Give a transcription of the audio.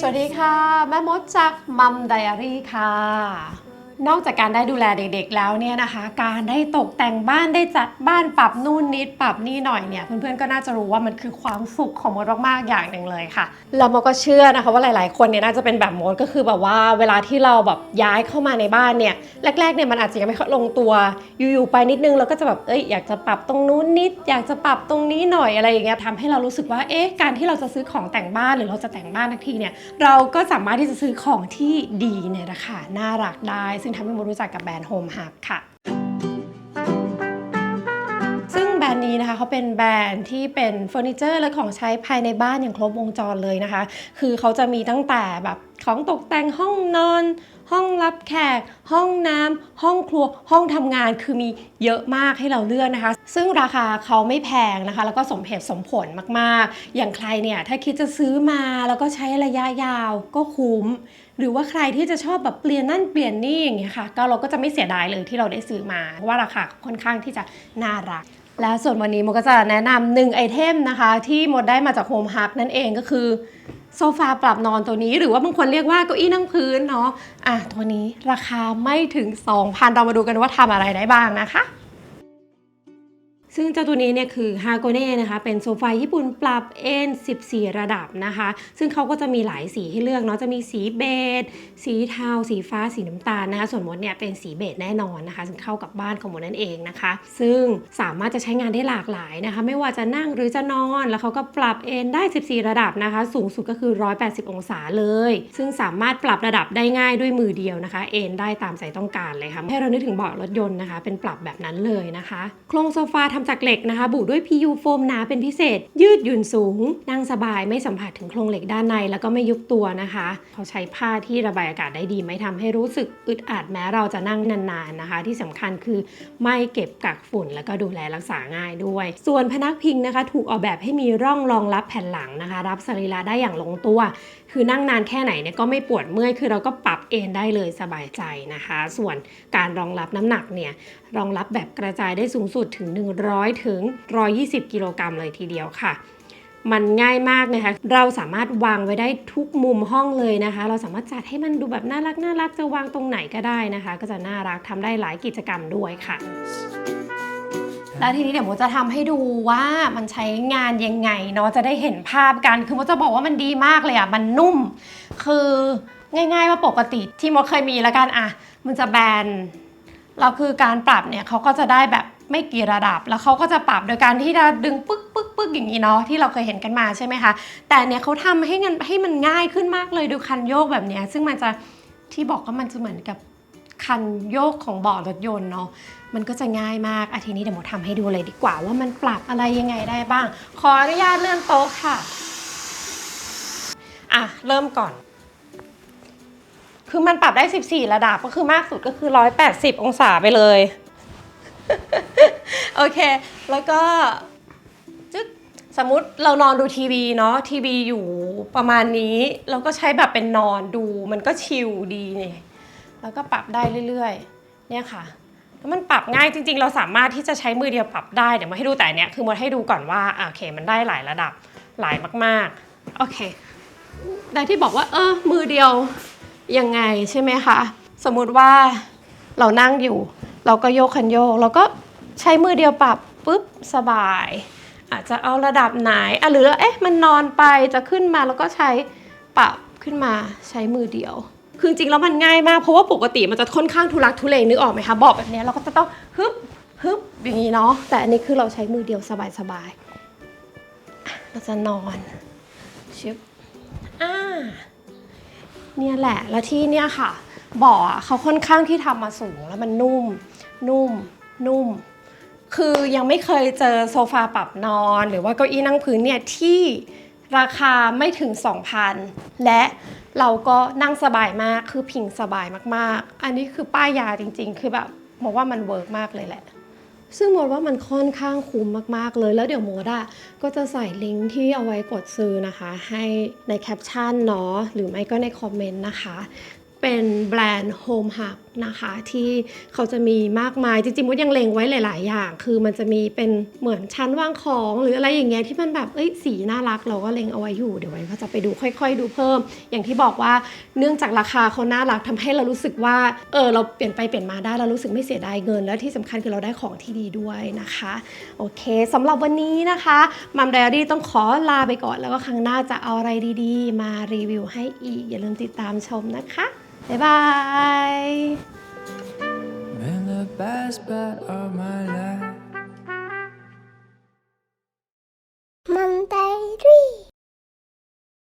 สวัสดีค่ะ แม่มดจากมัมไดอารี่ค่ะ นอกจากการได้ดูแลเด็กๆแล้วเนี่ยนะคะ การได้ตกแต่งบ้านได้จัดบ้านปรับนู่นนิดปรับนี่หน่อยเนี่ยเพื่อนๆก็น่าจะรู้ว่ามันคือความสุขของมดมากๆอย่างหนึ่งเลยค่ะแล้วมดก็เชื่อนะคะว่าหลาย ๆ คนเนี่ยน่าจะเป็นแบบมดก็คือแบบว่าเวลาที่เราแบบย้ายเข้ามาในบ้านเนี่ยแรกๆเนี่ยมันอาจจะยังไม่ค่อยลงตัวอยู่ๆไปนิดนึงเราก็จะแบบเอ้ยอยากจะปรับตรงนู้นนิด อยากจะปรับตรงนี้หน่อยอะไรอย่างเงี้ยทำให้เรารู้สึกว่าเอ๊ะการที่เราจะซื้อของแต่งบ้านหรือเราจะแต่งบ้านทักทีเนี่ยเราก็สามารถที่จะซื้อของที่ดีเนี่ยนะคะน่ารักได้ซึ่งทำให้โมรู้จักกับแบรนด์ Home Hub ค่ะซึ่งแบรนด์นี้นะคะเขาเป็นแบรนด์ที่เป็นเฟอร์นิเจอร์และของใช้ภายในบ้านอย่างครบวงจรเลยนะคะ คือเขาจะมีตั้งแต่แบบของตกแต่งห้องนอน ห้องรับแขก ห้องน้ำห้องครัว ห้องทำงานคือมีเยอะมากให้เราเลือกนะคะ ซึ่งราคาเขาไม่แพงนะคะ แล้วก็สมเหตุสมผลมากๆ อย่างใครเนี่ยถ้าคิดจะซื้อมาแล้วก็ใช้ระยะยาวก็คุ้ม หรือว่าใครที่จะชอบแบบเปลี่ยนนั่นเปลี่ยนนี่อย่างเงี้ยค่ะก็เราก็จะไม่เสียดายเลยที่เราได้ซื้อมา เพราะว่าราคาค่อนข้างที่จะน่ารักและส่วนวันนี้โมก็จะแนะนำหนึ่งไอเทมนะคะ ที่โมได้มาจากโฮมฮับนั่นเองก็คือโซฟาปรับนอนตัวนี้ หรือว่าบางคนเรียกว่าเก้าอี้นั่งพื้นเนาะอะตัวนี้ราคาไม่ถึง 2,000 เรามาดูกันว่าทำอะไรได้บ้างนะคะ ซึ่งเจ้าตัวนี้เนี่ยคือฮาโกเน่นะคะ เป็นโซฟาญี่ปุ่นปรับเอน14 ระดับนะคะ ซึ่งเขาก็จะมีหลายสีให้เลือกเนาะ จะมีสีเบจ สีเทา สีฟ้า สีน้ำตาลนะคะ ส่วนมดเนี่ยเป็นสีเบจแน่นอนนะคะ ซึ่งเข้ากับบ้านของมดนั่นเองนะคะ ซึ่งสามารถจะใช้งานได้หลากหลายนะคะ ไม่ว่าจะนั่งหรือจะนอน แล้วเขาก็ปรับเอนได้ 14 ระดับนะคะ สูงสุดก็คือ 180 องศาเลย ซึ่งสามารถปรับระดับได้ง่ายด้วยมือเดียวนะคะ เอนได้ตามใจต้องการเลยค่ะ ให้เรานึกถึงเบาะรถยนต์นะคะ เป็นปรับแบบนั้นเลยนะคะ โครงโซฟาทำจากเหล็กนะคะ บุด้วย PU โฟมหนาเป็นพิเศษ ยืดหยุ่นสูง นั่งสบายไม่สัมผัสถึงโครงเหล็กด้านใน แล้วก็ไม่ยุบตัวนะคะ เขาใช้ผ้าที่ระบายอากาศได้ดี ไม่ทำให้รู้สึกอึดอัดแม้เราจะนั่งนานๆนะคะ ที่สำคัญคือไม่เก็บกักฝุ่น แล้วก็ดูแลรักษาง่ายด้วย ส่วนพนักพิงนะคะ ถูกออกแบบให้มีร่องรองรับแผ่นหลังนะคะ รับสรีระได้อย่างลงตัว คือนั่งนานแค่ไหนเนี่ยก็ไม่ปวดเมื่อยคือเราก็ปรับเอนได้เลยสบายใจนะคะ ส่วนการรองรับน้ำหนักเนี่ยรองรับแบบกระจายได้สูงสุดถึง100 ถึง 120 กิโลกรัมเลยทีเดียวค่ะ มันง่ายมากนะคะ เราสามารถวางไว้ได้ทุกมุมห้องเลยนะคะ เราสามารถจัดให้มันดูแบบน่ารักน่ารักจะวางตรงไหนก็ได้นะคะ ก็จะน่ารักทำได้หลายกิจกรรมด้วยค่ะแล้วทีนี้เดี๋ยวโมจะทำให้ดูว่ามันใช้งานยังไงเนาะจะได้เห็นภาพกัน คือโมจะบอกว่ามันดีมากเลยอะมันนุ่ม คือง่าย ๆ ว่าปกติที่โมเคยมีแล้วกันอะ มันจะแบนเราคือการปรับเนี่ยเขาก็จะได้แบบ ไม่กี่ระดับ แล้วเขาก็จะปรับโดยการที่จะดึงปึ๊กปึ๊กปึ๊กอย่างนี้เนาะที่เราเคยเห็นกันมาใช่ไหมคะแต่เนี่ยเขาทำให้เงินให้มันง่ายขึ้นมากเลยดูคันโยกแบบเนี้ยซึ่งมันจะที่บอกว่ามันจะเหมือนกับคันโยกของเบาะรถยนต์เนาะมันก็จะง่ายมากอาทีนี้เดี๋ยวโมทำให้ดูเลยดีกว่าว่ามันปรับอะไรยังไงได้บ้าง ขออนุญาตเลื่อนโต๊ะค่ะอะเริ่มก่อน คือมันปรับได้ 14 ระดับก็คือมากสุดก็คือ 180 องศาไปเลย โอเค แล้วก็จึ๊กสมมติเรานอนดูทีวีเนาะทีวีอยู่ประมาณนี้เราก็ใช้แบบเป็นนอนดูมันก็ชิลดีเนี่ยแล้วก็ปรับได้เรื่อยๆ เนี่ยค่ะแล้วมันปรับง่ายจริงๆ เราสามารถที่จะใช้มือเดียวปรับได้เดี๋ยวมาให้ดูแต่เนี้ยคือมาให้ดูก่อนว่าโอเค มันได้หลายระดับหลายมากๆโอเคได้ที่บอกว่า เออมือเดียวยังไงใช่ไหมคะสมมุติว่าเรานั่งอยู่ เราก็โยกคันโยกเราก็ ใช้มือเดียวปรับปุ๊บสบาย อาจจะเอาระดับไหนอะหรือเอ๊ะมันนอนไปจะขึ้นมาแล้วก็ใช้ปรับขึ้นมาใช้มือเดียวคือจริงแล้วมันง่ายมากเพราะว่าปกติมันจะค่อนข้างทุลักทุเลนึกออกไหมคะบอกแบบนี้เราก็จะต้องฮึบฮึบอย่างนี้เนาะแต่อันนี้คือเราใช้มือเดียวสบายๆอะเราจะนอนชึบอ่าเนี่ยแหละ แล้วที่เนี่ยค่ะเบ่อะเขาค่อนข้างที่ทำมาสูงแล้วมันนุ่ม นุ่ม นุ่ม คือยังไม่เคยเจอโซฟาปรับนอน หรือว่าเก้าอี้นั่งพื้นเนี่ยที่ราคาไม่ถึง 2,000 และเราก็นั่งสบายมากคือพิงสบายมากๆ อันนี้คือป้ายยาจริง ๆ คือแบบมองว่ามันเวิร์กมากเลยแหละ ซึ่งโมดว่ามันค่อนข้างคุ้มมากๆเลย แล้วเดี๋ยวโมดอะก็จะใส่ลิงก์ที่เอาไว้กดซื้อนะคะ ให้ในแคปชั่นเนาะหรือไม่ก็ในคอมเมนต์นะคะ เป็นแบรนด์ Home Hub นะคะที่เขาจะมีมากมาย จริงๆมุดยังเลงไว้หลาย ๆ อย่าง คือมันจะมีเป็นเหมือนชั้นวางของหรืออะไรอย่างเงี้ยที่มันแบบเอ้ยสีน่ารักเราก็เลงเอาไว้อยู่เดี๋ยวไว้ก็จะไปดูค่อย ๆ ดูเพิ่ม อย่างที่บอกว่าเนื่องจากราคาเขาน่ารักทำให้เรารู้สึกว่าเออเราเปลี่ยนไปเปลี่ยนมาได้เรารู้สึกไม่เสียดายเงิน และที่สำคัญคือเราได้ของที่ดีด้วยนะคะโอเคสำหรับวันนี้นะคะมัมไดอารี่ต้องขอลาไปก่อนแล้วก็ครั้งหน้าจะเอาอะไรดี ๆ มารีวิวให้อีกอย่าลืมติดตามชมนะคะ บ๊ายบาย